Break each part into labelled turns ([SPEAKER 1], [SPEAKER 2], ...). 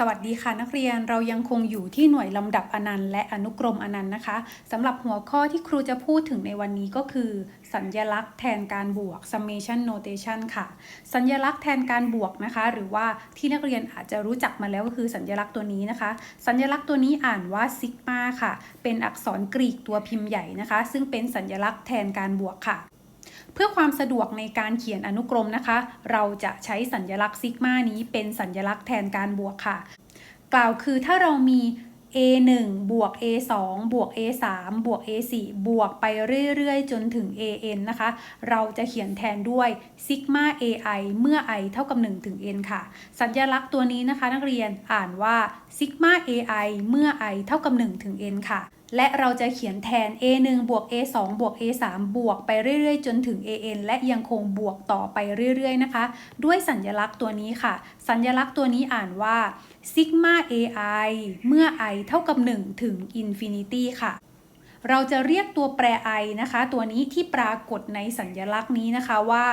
[SPEAKER 1] สวัสดีค่ะนักเรียนเรายังคงอยู่ที่หน่วยลำดับอนันต์และอนุกรมอนันต์นะคะสำหรับหัวข้อที่ครูจะพูดถึงในวันนี้ก็คือ สัญญลักษณ์แทนการบวก summation notation ค่ะ สัญญลักษณ์แทนการบวกนะคะ หรือว่าที่นักเรียนอาจจะรู้จักมาแล้วก็คือสัญญลักษณ์ตัวนี้นะคะ สัญญลักษณ์ตัวนี้อ่านว่าซิกมาค่ะ เป็นอักษรกรีกตัวพิมพ์ใหญ่นะคะ ซึ่งเป็นสัญญลักษณ์แทนการบวกค่ะ เพื่อความสะดวกในการเขียนอนุกรมนะคะ เราจะใช้สัญลักษณ์ซิกมานี้เป็นสัญลักษณ์แทนการบวกค่ะ กล่าวคือถ้าเรามี a1 บวก a2 บวก a3 บวก a4 บวกไปเรื่อยๆ จนถึง an นะคะ เราจะเขียนแทนด้วยซิกมา ai เมื่อ i เท่ากับ 1 ถึง n ค่ะ สัญลักษณ์ตัวนี้นะคะ นักเรียนอ่านว่าซิกมา ai เมื่อ i เท่ากับ 1 ถึง n ค่ะ และเราจะเขียนแทน a1 บวก a2 บวก a3 บวกไปเรื่อยๆ จนถึง an และยังคงบวกต่อไปเรื่อยๆ นะคะ ด้วยสัญลักษณ์ตัวนี้ค่ะ สัญลักษณ์ตัวนี้อ่านว่า sigma ai เมื่อ i เท่ากับ 1 ถึง infinity ค่ะ เราจะเรียกตัวแปร i นะคะ ตัวนี้ที่ปรากฏในสัญลักษณ์นี้นะคะว่า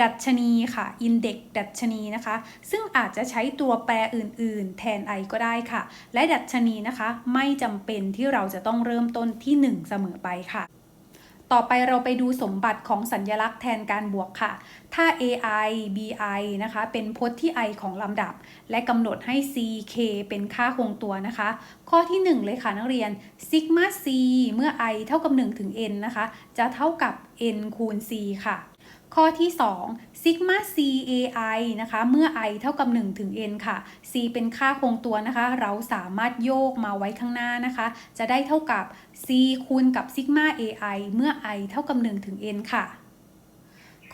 [SPEAKER 1] ดัชนีค่ะ index ดัชนีนะคะ ซึ่งอาจจะใช้ตัวแปรอื่น ๆ แทน i ก็ได้ค่ะ และดัชนีนะคะ ไม่จำเป็นที่เราจะต้องเริ่มต้นที่ 1 เสมอไปค่ะ ต่อไปเราไปดูสมบัติของสัญญลักษณ์แทนการบวกค่ะ ถ้า ai bi นะคะ เป็นพจน์ที่ i ของลำดับ และกำหนดให้ ck เป็นค่าคงตัวนะคะ ข้อที่ 1 เลยค่ะนักเรียน sigma c เมื่อ i เท่ากับ 1 ถึง n นะคะ จะเท่ากับ n คูณ c ค่ะ ข้อที่2 sigma cai นะคะ เมื่อ i เท่ากับ 1 ถึง n ค่ะ c เป็นค่าคงตัวนะคะ เราสามารถโยกมาไว้ข้างหน้านะคะ จะได้เท่ากับ c คูณกับ sigma ai เมื่อ i เท่ากับ 1 ถึง n ค่ะ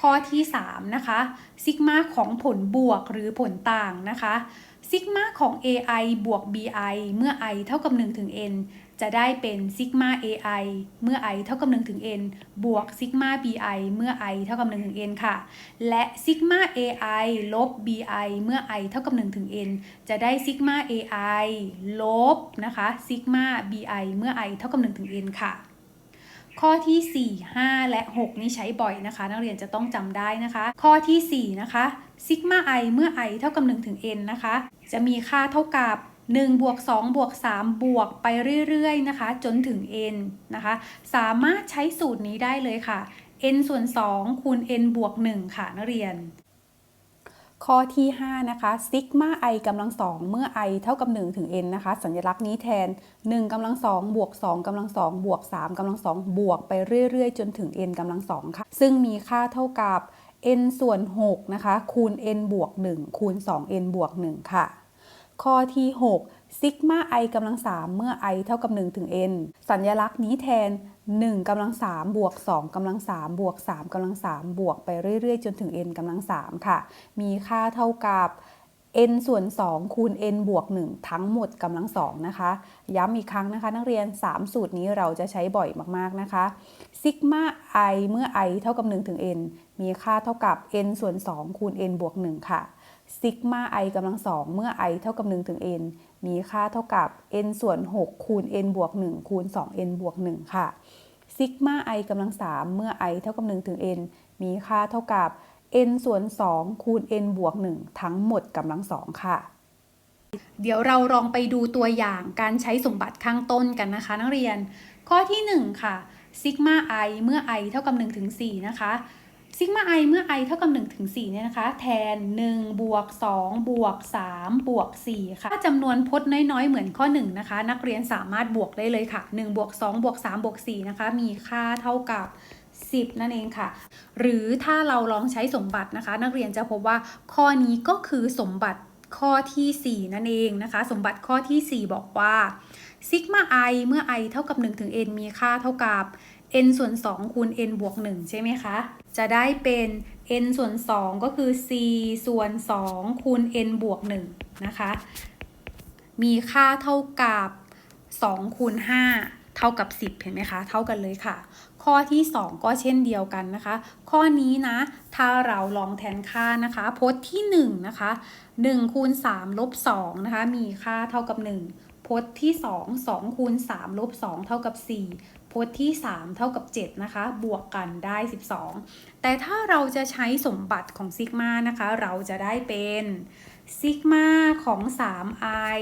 [SPEAKER 1] ข้อที่ 3 นะคะซิกมาของผลบวกหรือผลต่างนะคะซิกมาของ ai บวก bi เมื่อ i เท่ากับ 1 ถึง n จะได้เป็นซิกมา ai เมื่อ i เท่ากับ1ถึง n บวกซิกมา bi เมื่อ i เท่ากับ1ถึง n ค่ะ และซิกมา ai ลบ bi เมื่อ i เท่ากับ1ถึง n จะได้ซิกมา ai ลบนะคะซิกมา bi เมื่อ i เท่ากับ1ถึง n ค่ะ ข้อที่ 4 5 และ 6 นี่ใช้บ่อยนะคะ นักเรียนจะต้องจำได้นะคะ ข้อที่ 4 นะคะซิกมา i เมื่อ i เท่ากับ1ถึง n นะคะ จะมีค่าเท่ากับ 1บวก2บวก3บวกไปเรื่อยๆนะคะ จนถึง n นะคะ สามารถใช้สูตรนี้ได้เลยค่ะ n ส่วน 2 คูณ n บวก 1 ค่ะนักเรียน ข้อที่ 5 นะคะซิกมา i กำลังสองเมื่อ i เท่ากับ 1 ถึง n นะคะ สัญลักษณ์นี้แทน 1กำลังสองบวก2กำลังสองบวก3กำลังสองบวกไปเรื่อยๆ จนถึง n กำลังสองค่ะ ซึ่งมีค่าเท่ากับ n ส่วน 6 นะคะ คูณ n บวก 1 คูณ 2n บวก 1 ค่ะ ข้อที่ 6 ซิกมา i กำลัง 3 เมื่อ i เท่ากับ 1 ถึง n สัญลักษณ์นี้แทน 1กำลัง3บวก2กำลัง3บวก3กำลัง3บวกไปเรื่อย ๆ จนถึง n กำลัง3ค่ะ มีค่าเท่ากับ n ส่วน 2 คูณ n บวก 1 ทั้งหมดกำลัง2นะคะ ย้ำอีกครั้งนะคะ นักเรียน 3 สูตรนี้เราจะใช้บ่อยมากๆนะคะซิกมา i เมื่อ i เท่ากับ 1 ถึง n มีค่าเท่ากับ n ส่วน 2 คูณ n บวก 1 ค่ะ ซิกมา i กำลัง2เมื่อ i เท่ากับ 1 ถึง n มีค่าเท่ากับ n ส่วน 6 คูณ n บวก 1 คูณ 2n บวก 1 ค่ะ ซิกมา i กำลัง3เมื่อ i เท่ากับ 1 ถึง n มีค่าเท่ากับ n ส่วน 2 คูณ n บวก 1 ทั้งหมดกำลัง2ค่ะ เดี๋ยวเราลองไปดูตัวอย่างการใช้สมบัติข้างต้นกันนะคะ นักเรียน ข้อที่ 1 ค่ะซิกมา i เมื่อ i เท่ากับ1ถึง4นะคะ ซิกมา i เมื่อ i เท่ากับ1ถึง4เนี่ยนะคะ แทน 1 บวก 2 บวก 3 บวก 4 ค่ะ ถ้าจำนวนพจน์น้อยๆ เหมือนข้อ 1 นะคะ นักเรียนสามารถบวกได้เลยค่ะ 1 บวก 2 บวก 3 บวก 4 นะคะ มีค่าเท่ากับ10 นั่นเองค่ะ หรือถ้าเราลองใช้สมบัตินะคะ นักเรียนจะพบว่าข้อนี้ก็คือสมบัติข้อที่ 4 นั่นเองนะคะ สมบัติข้อที่ 4 บอกว่าซิกมา i เมื่อ i เท่ากับ 1 ถึง n มีค่าเท่ากับ n ส่วน 2 คูณ n บวก 1 ใช่ไหมคะจะได้เป็น n ส่วน 2 ก็คือ c ส่วน 2 คูณ n บวก1นะคะ มีค่าเท่ากับ 2 คูณ 5 เท่ากับ 10 เห็นไหมคะ เท่ากันเลยค่ะ ข้อที่ 2 ก็เช่นเดียวกันนะคะ ข้อนี้นะ ถ้าเราลองแทนค่านะคะ พจน์ที่1นะคะ1คูณ3ลบ2นะคะ มีค่าเท่ากับ 1พจน์ที่ 2 2คูณ3ลบ2เท่ากับ 4 จน์ที่ 3 เท่ากับ 7 นะคะ บวกกันได้ 12 แต่ถ้าเราจะใช้สมบัติของซิกมานะคะ เราจะได้เป็นซิกมาของ 3i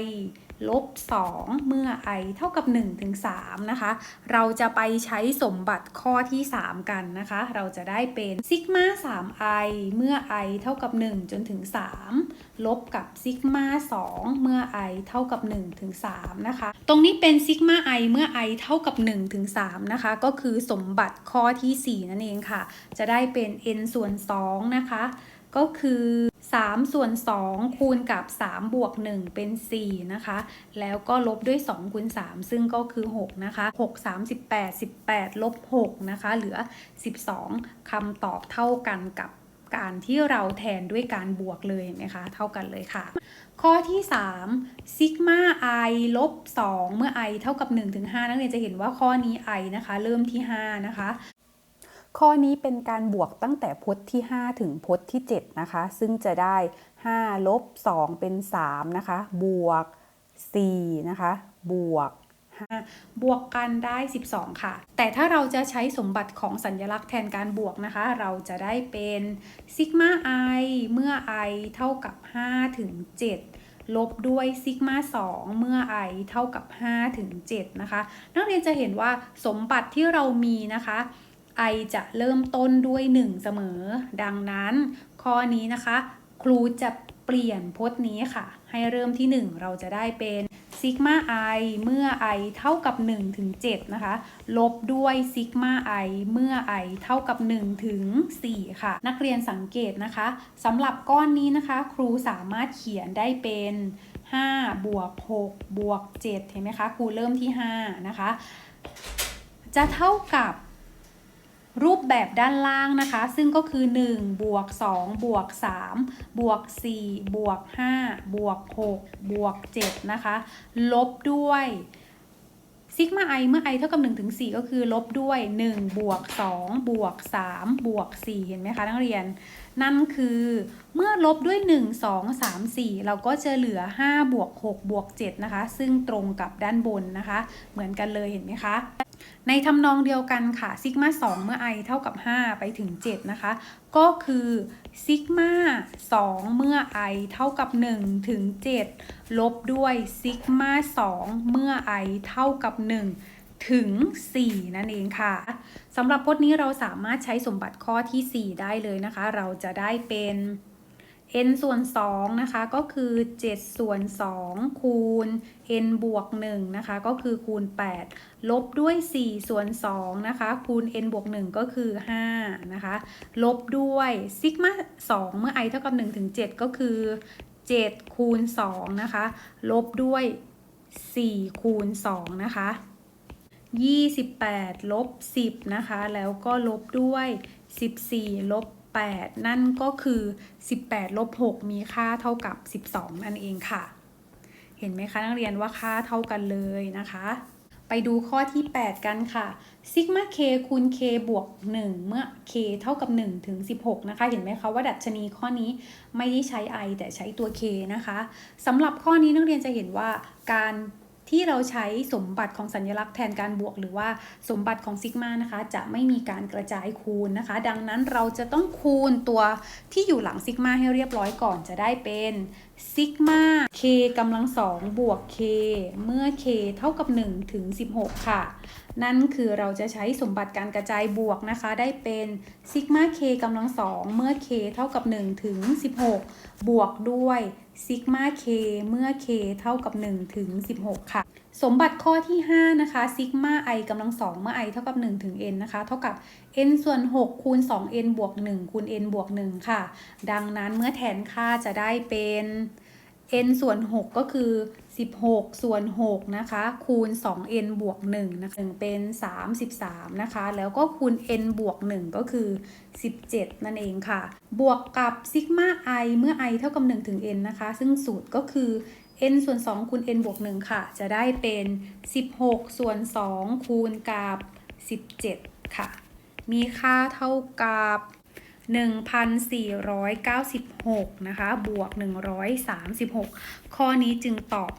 [SPEAKER 1] ลบ 2 เมื่อ i เท่ากับ1ถึง3นะคะ เราจะไปใช้สมบัติข้อที่ 3 กันนะคะ เราจะได้เป็นซิกมา 3i เมื่อ i เท่ากับ 1 จนถึง 3 ลบกับซิกมา 2 เมื่อ i เท่ากับ1ถึง3นะคะ ตรงนี้เป็นซิกมา i เมื่อ i เท่ากับ1ถึง3นะคะ ก็คือสมบัติข้อที่ 4 นั่นเองค่ะ จะได้เป็น n ส่วน2นะคะ ก็คือ 3 ส่วน 2 คูณกับ 3 บวก 1 เป็น 4 นะคะ แล้วก็ลบด้วย 2 คูณ 3 ซึ่งก็คือ 6 นะคะ 6 3 18 18 ลบ 6 นะคะ เหลือ 12คำตอบเท่ากันกับการที่เราแทนด้วยการบวกเลยนไหมคะ เท่ากันเลยค่ะ ข้อที่3ซิกมา i ลบ 2 เมื่อ i เท่ากับ1ถึง5นักเรียนจะเห็นว่าข้อนี้ i นะคะ เริ่มที่ 5 นะคะ ข้อนี้เป็นการบวกตั้งแต่พจน์ที่ 5 ถึงพจน์ที่ 7 นะคะ ซึ่งจะได้ 5 ลบ 2 เป็น 3 นะคะ บวก 4 นะคะ บวก5บวกกันได้ 12 ค่ะ แต่ถ้าเราจะใช้สมบัติของสัญลักษณ์แทนการบวกนะคะ เราจะได้เป็นซิกมา i เมื่อ i เท่ากับ 5 ถึง 7 ลบด้วยซิกมา2เมื่อ i เท่ากับ 5 ถึง 7 นะคะ นักเรียนจะเห็นว่าสมบัติที่เรามีนะคะ i จะเริ่มต้นด้วย 1 เสมอ ดังนั้น ข้อนี้นะคะ ครูจะเปลี่ยนพจน์นี้ค่ะ ให้เริ่มที่ 1 เราจะได้เป็นซิกมา i เมื่อ i เท่ากับ1ถึง7นะคะ ลบด้วยซิกมา i เมื่อ i เท่ากับ1ถึง4ค่ะ นักเรียนสังเกตนะคะสำหรับก้อนนี้นะคะ ครูสามารถเขียนได้เป็น5บวก6บวก7เห็นไหมคะ ครูเริ่มที่ 5 นะคะ จะเท่ากับ รูปแบบด้านล่างนะคะ ซึ่งก็คือ1บวก2บวก3บวก4บวก5บวก6บวก7นะคะ ลบด้วยซิกมา i เมื่อ i เท่ากับ1ถึง4ก็คือลบด้วย1บวก2บวก3บวก4เห็นไหมคะนักเรียน นั่นคือเมื่อลบด้วย 1 2 3 4 เราก็จะเหลือ5บวก6บวก7นะคะ ซึ่งตรงกับด้านบนนะคะ เหมือนกันเลยเห็นไหมคะ ในทำนองเดียวกันค่ะซิกมา2เมื่อ i เท่ากับ 5 ไปถึง 7 นะคะ ก็คือซิกมา2เมื่อ i เท่ากับ 1 ถึง 7 ลบด้วยซิกมา2เมื่อ i เท่ากับ 1 ถึง 4 นั่นเองค่ะสำหรับพจน์นี้เราสามารถใช้สมบัติข้อที่ 4 ได้เลยนะคะ เราจะได้เป็น n ส่วน2นะคะก็คือ 7 ส่วน 2 คูณ n บวก1นะคะก็คือคูณ 8 ลบด้วย 4 ส่วน2นะคะคูณ n บวก1ก็คือ5นะคะลบด้วยซิกมา2เมื่อ i เท่ากับ1ถึง7ก็คือ 7 คูณ2นะคะลบด้วย 4 คูณ2นะคะ28ลบ10นะคะแล้วก็ลบด้วย 14ลบ 8 นั่นก็คือ 18ลบ6มีค่าเท่ากับ 12 นั่นเองค่ะ เห็นไหมคะนักเรียนว่าค่าเท่ากันเลยนะคะ ไปดูข้อที่ 8 กันค่ะซิกมา k คูณ k บวก 1 เมื่อ k เท่ากับ1ถึง16 นะคะ เห็นไหมคะว่าดัชนีข้อนี้ไม่ได้ใช้ i แต่ใช้ตัว k นะคะสำหรับข้อนี้นักเรียนจะเห็นว่าการ ที่เราใช้สมบัติของสัญลักษณ์แทนการบวก หรือว่าสมบัติของซิกมานะคะ จะไม่มีการกระจายคูณนะคะ ดังนั้นเราจะต้องคูณตัวที่อยู่หลังซิกมาให้เรียบร้อยก่อนจะได้เป็นซิกมา k กำลังสองบวก k เมื่อ k เท่ากับ 1 ถึง 16 ค่ะ นั่นคือเราจะใช้สมบัติการกระจายบวกนะคะ ได้เป็นซิกมา k กำลังสองเมื่อ k เท่ากับ 1 ถึง 16 บวกด้วยซิกมา k เมื่อ k เท่ากับ 1 ถึง 16 ค่ะ สมบัติข้อที่ 5 นะคะซิกมา i กำลังสองเมื่อ i เท่ากับ 1 ถึง n นะคะ เท่ากับ n ส่วน 6 คูณ 2n บวก 1 คูณ n บวก 1 ค่ะ ดังนั้นเมื่อแทนค่าจะได้เป็น n ส่วน 6 ก็คือ 16 ส่วน 6 นะคะ คูณ 2n บวก1นะคะ1เป็น 33 นะคะ แล้วก็คูณ n บวก 1 ก็คือ 17 นั่นเองค่ะ บวกกับซิกมา i เมื่อ i เท่ากับ 1 ถึง n นะคะ ซึ่งสูตรก็คือ n ส่วน 2 คูณ n บวก 1 ค่ะ จะได้เป็น 16 ส่วน 2 คูณกับ 17 ค่ะ มีค่าเท่ากับ 1,496 นะคะ บวก 136 ข้อนี้จึงตอบ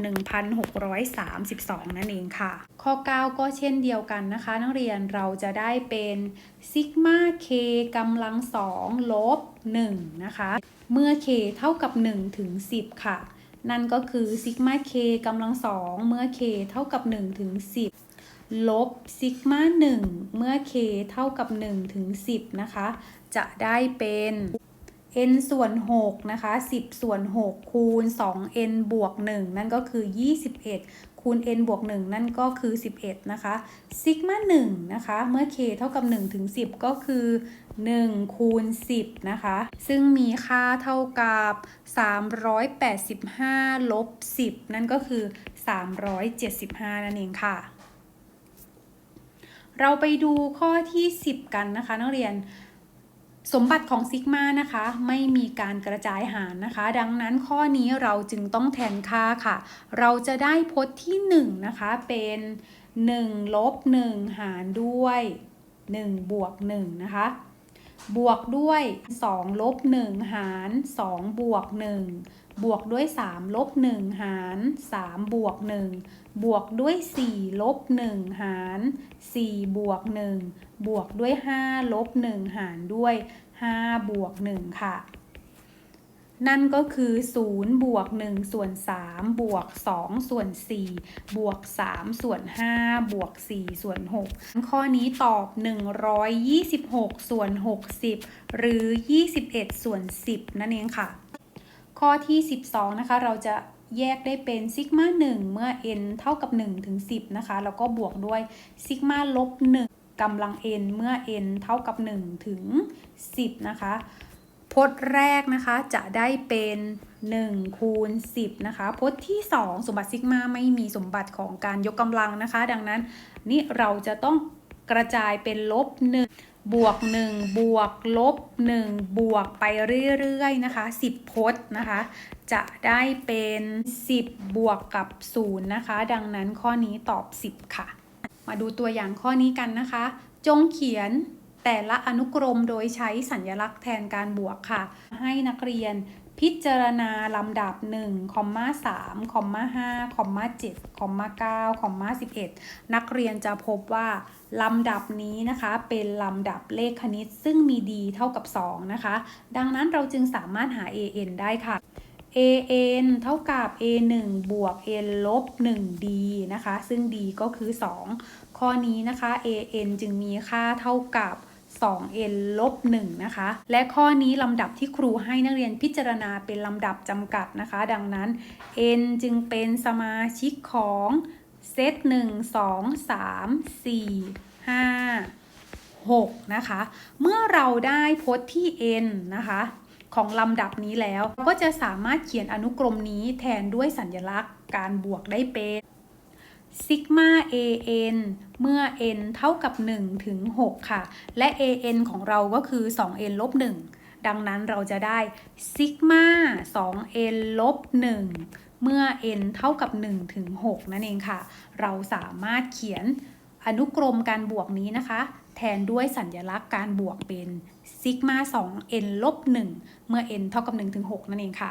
[SPEAKER 1] 1,632 นั่นเองค่ะ ข้อ 9 ก็เช่นเดียวกันนะคะ นักเรียนเราจะได้เป็นซิกมาเคกำลังสองลบ 1 นะคะ เมื่อ k เท่ากับ 1 ถึง 10 ค่ะ นั่นก็คือซิกมา k กำลังสองเมื่อ k เท่ากับ1ถึง10 ลบซิกมา1เมื่อ k เท่ากับ 1 ถึง 10 นะคะ จะได้เป็น n ส่วน6นะคะ 10 ส่วน 6 คูณ 2n บวก 1 นั่นก็คือ 21 คูณ n บวก 1 นั่นก็คือ 11 นะคะซิกมา1นะคะ เมื่อ k เท่ากับ 1 ถึง 10 ก็คือ 1 คูณ 10 นะคะ ซึ่งมีค่าเท่ากับ 385 ลบ 10 นั่นก็คือ 375 นั่นเองค่ะ เราไปดูข้อที่ 10 กันนะคะ นักเรียนสมบัติของซิกมานะคะ ไม่มีการกระจายหารนะคะ ดังนั้นข้อนี้เราจึงต้องแทนค่าค่ะ เราจะได้พจน์ที่ 1 นะคะ เป็น1ลบ1หารด้วย 1 บวก1นะคะ บวกด้วย 2 ลบ 1 หาร 2 บวก 1 บวกด้วย 3 ลบ 1 หาร 3 บวก 1 บวกด้วย 4 ลบ 1 หาร 4 บวก 1 บวกด้วย 5 ลบ 1 หารด้วย 5 บวก 1 ค่ะ นั่นก็คือ 0 บวก 1 ส่วน 3 บวก 2 ส่วน 4 บวก 3 ส่วน 5 บวก 4 ส่วน 6 ข้อนี้ตอบ 126 ส่วน 60 หรือ 21 ส่วน 10 นั่นเองค่ะ ข้อที่ 12 นะคะ เราจะแยกได้เป็นซิกมา1เมื่อ n เท่ากับ 1 ถึง 10 นะคะ แล้วก็บวกด้วยซิกมาลบ1กำลัง n เมื่อ n เท่ากับ 1 ถึง 10 นะคะพจน์แรกนะคะจะได้เป็น 1 คูณ 10 นะคะ พจน์ที่ 2 สมบัติซิกมาไม่มีสมบัติของการยกกำลังนะคะ ดังนั้นนี่เราจะต้องกระจายเป็นลบ 1 บวก 1 บวกลบ 1 บวกไปเรื่อยๆนะคะ 10พจน์นะคะ จะได้เป็น 10 บวกกับ 0 นะคะ ดังนั้นข้อนี้ตอบ 10 ค่ะ มาดูตัวอย่างข้อนี้กันนะคะ จงเขียนแต่ละอนุกรมโดยใช้สัญลักษณ์แทนการบวกค่ะ ให้นักเรียน พิจารณาลำดับ1คอมมา3คอมมา5คอมมา7คอมมา9คอมมา11 นักเรียนจะพบว่าลำดับนี้นะคะเป็นลำดับเลขคณิต ซึ่งมี d เท่ากับ 2 นะคะ ดังนั้นเราจึงสามารถหา an ได้ค่ะ an เท่ากับ a 1บวก n ลบ 1d นะคะ ซึ่ง d ก็คือ 2 ข้อนี้นะคะ an จึงมีค่าเท่ากับ 2n ลบ1นะคะ และข้อนี้ลำดับที่ครูให้นักเรียนพิจารณาเป็นลำดับจำกัดนะคะ ดังนั้น n จึงเป็นสมาชิกของเซต1 2 3 4 5 6 นะคะ เมื่อเราได้พจน์ที่ n นะคะของลำดับนี้แล้ว ก็จะสามารถเขียนอนุกรมนี้แทนด้วยสัญลักษณ์การบวกได้เป็น ซิกมา an เมื่อ n เท่ากับ 1 ถึง 6 ค่ะ และ an ของเราก็คือ 2n ลบ 1 ดังนั้นเราจะได้ซิกมา 2n ลบ 1 เมื่อ n เท่ากับ 1 ถึง 6 นั่นเองค่ะ เราสามารถเขียนอนุกรมการบวกนี้นะคะ แทนด้วยสัญลักษณ์การบวกเป็นซิกมา 2n ลบ 1 เมื่อ n เท่ากับ 1 ถึง 6 นั่นเองค่ะ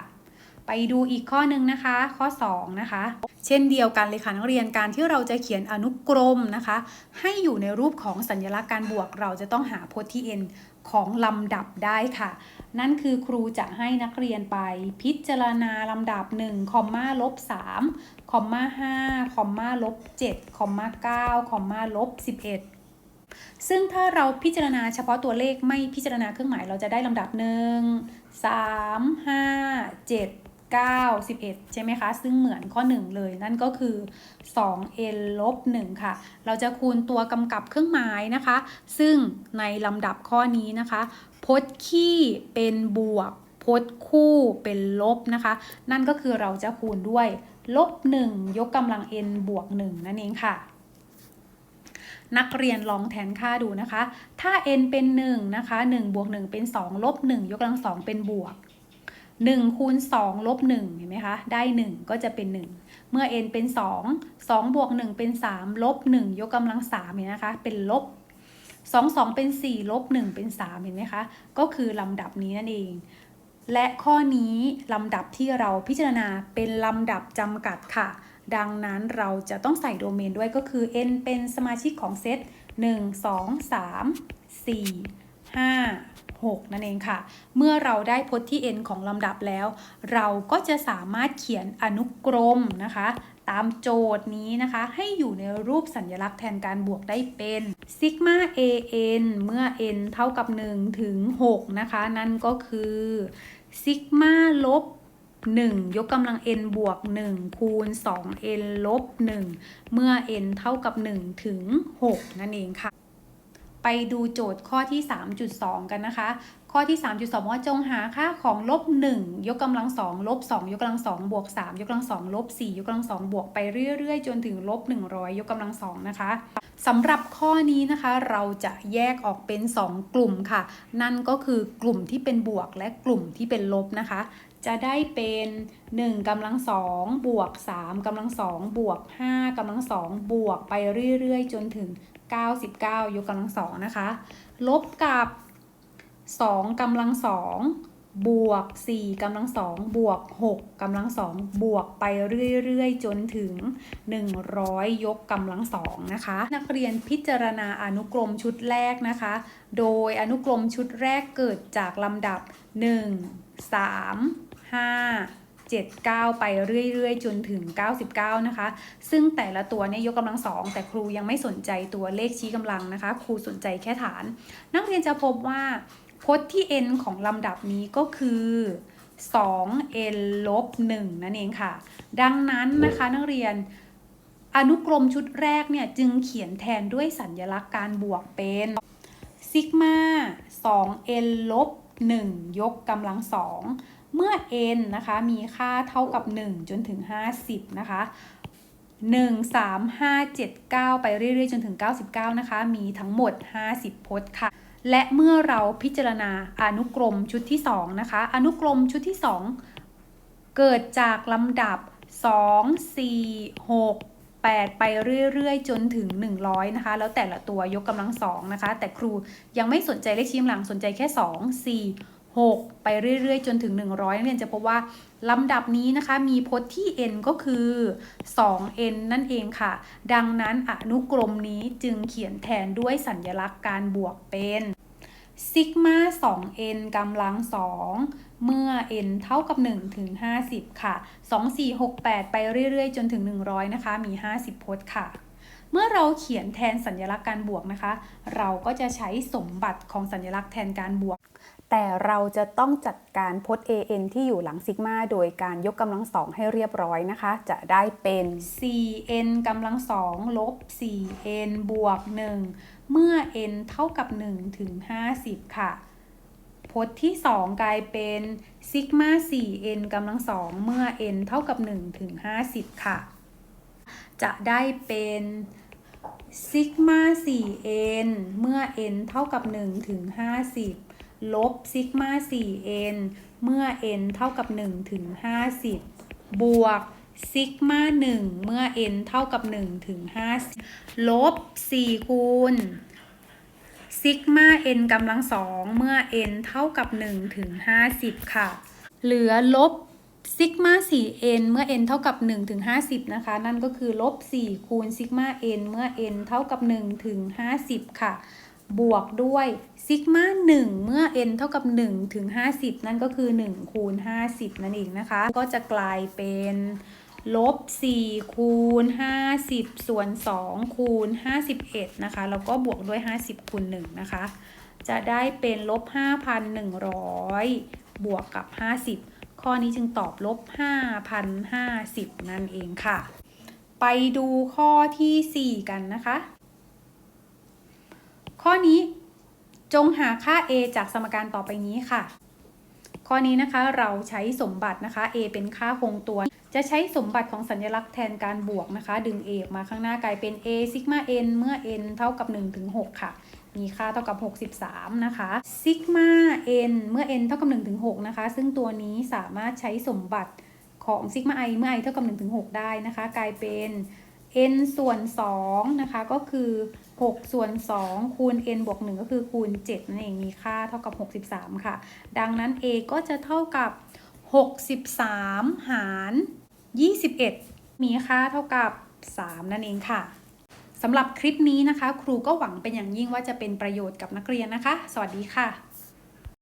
[SPEAKER 1] ไปดูอีกข้อหนึ่งนะคะ ข้อ 2 นะคะ เช่นเดียวกันเลยค่ะนักเรียนการที่เราจะเขียนอนุกรมนะคะ ให้อยู่ในรูปของสัญลักษณ์การบวก เราจะต้องหาพจน์ที่ n ของลำดับได้ค่ะ นั่นคือครูจะให้นักเรียนไปพิจารณาลำดับ1คอมมาลบ3คอมมา5คอมมาลบ7คอมมา9คอมมาลบ11ซึ่งถ้าเราพิจารณาเฉพาะตัวเลขไม่พิจารณาเครื่องหมายเราจะได้ลำดับ 1 3 5 7 9 11 ใช่ไหมคะ ซึ่งเหมือนข้อ 1 เลย นั่นก็คือ 2n ลบ 1 ค่ะ เราจะคูณตัวกำกับเครื่องหมายนะคะ ซึ่งในลำดับข้อนี้นะคะ พจน์คี่เป็นบวก พจน์คู่เป็นลบนะคะ นั่นก็คือเราจะคูณด้วยลบ 1 ยกกำลัง n บวก 1 นั่นเองค่ะ นักเรียนลองแทนค่าดูนะคะ ถ้า n เป็น 1 นะคะ 1 บวก 1 เป็น 2 ลบ 1 ยกกำลัง 2 เป็นบวก 1คูณ2ลบ1เห็นไหมคะ ได้ 1 ก็จะเป็น 1 เมื่อ n เป็น 2 2บวก1เป็น 3 ลบ 1 ยกกำลัง3เห็นนะคะ เป็นลบ 2 2 เป็น 4 ลบ 1 เป็น 3 เห็นไหมคะ ก็คือลำดับนี้นั่นเอง และข้อนี้ลำดับที่เราพิจารณาเป็นลำดับจำกัดค่ะ ดังนั้นเราจะต้องใส่โดเมนด้วยก็คือ n เป็นสมาชิกของเซต1 2 3 4 5 6 นั่นเองค่ะ เมื่อเราได้พจน์ที่ n ของลำดับแล้ว เราก็จะสามารถเขียนอนุกรมนะคะ ตามโจทย์นี้นะคะ ให้อยู่ในรูปสัญลักษณ์แทนการบวกได้เป็นซิกมา an เมื่อ n เท่ากับ 1 ถึง 6 นะคะ นั่นก็คือซิกมาลบ1 ยกกำลัง n บวก 1 คูณ 2n ลบ 1 เมื่อ n เท่ากับ 1 ถึง 6 นั่นเองค่ะ ไปดูโจทย์ข้อที่ 3.2 กันนะคะ ข้อที่ 3.2 ว่าจงหาค่าของลบ 1 ยกกำลัง2ลบ 2 ยกกำลัง2บวก 3 ยกกำลัง2ลบ 4 ยกกำลัง2บวกไปเรื่อยๆ จนถึงลบ 100 ยกกำลัง2นะคะสำหรับข้อนี้นะคะเราจะแยกออกเป็น 2 กลุ่มค่ะ นั่นก็คือกลุ่มที่เป็นบวกและกลุ่มที่เป็นลบนะคะ จะได้เป็น 1กำลัง2บวก 3กำลัง2บวก 5กำลัง2บวกไปเรื่อยๆ จนถึง 99 ยกกำลังสองนะคะ ลบกับ 2กำลังสองบวก 4กำลังสองบวก 6กำลังสองบวกไปเรื่อยๆ จนถึง 100 ยกกำลังสองนะคะ นักเรียนพิจารณาอนุกรมชุดแรกนะคะ โดยอนุกรมชุดแรกเกิดจากลำดับ 1 3 5 7 9 ไปเรื่อยๆ จนถึง 99 นะคะ ซึ่งแต่ละตัวเนี่ยยกกำลังสองแต่ครูยังไม่สนใจตัวเลขชี้กำลังนะคะ ครูสนใจแค่ฐาน นักเรียนจะพบว่าพจน์ที่ n ของลำดับนี้ก็คือ 2n ลบ1นั่นเองค่ะ ดังนั้นนะคะนักเรียนอนุกรมชุดแรกเนี่ยจึงเขียนแทนด้วยสัญลักษณ์การบวกเป็นซิกมา 2n ลบ1ยกกำลังสอง เมื่อ n นะคะมีค่าเท่ากับ 1 จนถึง 50 นะคะ 1 3 5 7 9 ไปเรื่อยๆ จนถึง 99 นะคะ มีทั้งหมด 50 พจน์ค่ะ และเมื่อเราพิจารณาอนุกรมชุดที่ 2 นะคะ อนุกรมชุดที่ 2 เกิดจากลำดับ 2 4 6 8 ไปเรื่อยๆ จนถึง 100 นะคะ แล้วแต่ละตัวยกกำลังสองนะคะ แต่ครูยังไม่สนใจเลขชี้กำลังสนใจแค่ 2 4 6 ไปเรื่อยๆ จนถึง 100นักเรียนจะพบว่าลำดับนี้นะคะมีพจน์ที่ n ก็คือ 2n นั่นเองค่ะ ดังนั้นอนุกรมนี้จึงเขียนแทนด้วยสัญลักษณ์การบวกเป็นซิกมา 2n กำลัง 2 เมื่อ n เท่ากับ 1 ถึง 50 ค่ะ 2 4 6 8 ไปเรื่อย ๆ จนถึง 100 นะคะ มี 50 พจน์ค่ะ เมื่อเราเขียนแทนสัญลักษณ์การบวกนะคะ เราก็จะใช้สมบัติของสัญลักษณ์แทนการบวก แต่เราจะต้องจัดการพจน์ an ที่อยู่หลังซิกมาโดยการยกกำลังสองให้เรียบร้อยนะคะ จะได้เป็น 4n กำลังสองลบ 4n บวก 1 เมื่อ n เท่ากับ 1 ถึง 50 ค่ะ พจน์ที่ 2 กลายเป็นซิกมา 4n กำลังสองเมื่อ n เท่ากับ 1 ถึง 50 ค่ะ จะได้เป็นซิกมา 4n เมื่อ n เท่ากับ 1 ถึง 50 ลบซิกมา 4n เมื่อ n เท่ากับ 1 ถึง 50 บวกซิกมา1เมื่อ n เท่ากับ 1 ถึง 50 ลบ 4 คูณซิกมา n กำลังสองเมื่อ n เท่ากับ 1 ถึง 50 ค่ะ เหลือลบซิกมา 4n เมื่อ n เท่ากับ 1 ถึง 50 นะคะ นั่นก็คือลบ 4 คูณซิกมา n เมื่อ n เท่ากับ 1 ถึง 50 ค่ะ บวกด้วย ซิกมา1เมื่อ n เท่ากับ 1 ถึง 50 นั่นก็คือ 1 คูณ 50 นั่นเองนะคะ ก็จะกลายเป็นลบ 4 คูณ 50 ส่วน 2 คูณ 51 นะคะ แล้วก็บวกด้วย 50 คูณ 1 นะคะ จะได้เป็นลบ 5,100 บวกกับ 50 ข้อนี้จึงตอบลบ 5,050 นั่นเองค่ะ ไปดูข้อที่ 4 กันนะคะ ข้อนี้ จงหาค่า a จากสมการต่อไปนี้ค่ะ ข้อนี้นะคะเราใช้สมบัตินะคะ a เป็นค่าคงตัว จะใช้สมบัติของสัญลักษณ์แทนการบวกนะคะ ดึง a ออกมาข้างหน้ากลายเป็น a ซิกมา n เมื่อ n เท่ากับ1ถึง6ค่ะ มีค่าเท่ากับ 63 นะคะซิกมา n เมื่อ n เท่ากับ1ถึง6นะคะ ซึ่งตัวนี้สามารถใช้สมบัติของซิกมา i เมื่อ i เท่ากับ1ถึง6ได้นะคะ กลายเป็น n ส่วน2นะคะก็คือ 6 ส่วน 2 คูณ n บวก 1 ก็คือคูณ 7 นั่นเองมีค่าเท่ากับ 63 ค่ะ ดังนั้น a ก็จะเท่ากับ 63 หาร 21 มีค่าเท่ากับ 3 นั่นเองค่ะสำหรับคลิปนี้นะคะ ครูก็หวังเป็นอย่างยิ่งว่าจะเป็นประโยชน์กับนักเรียนนะคะ สวัสดีค่ะ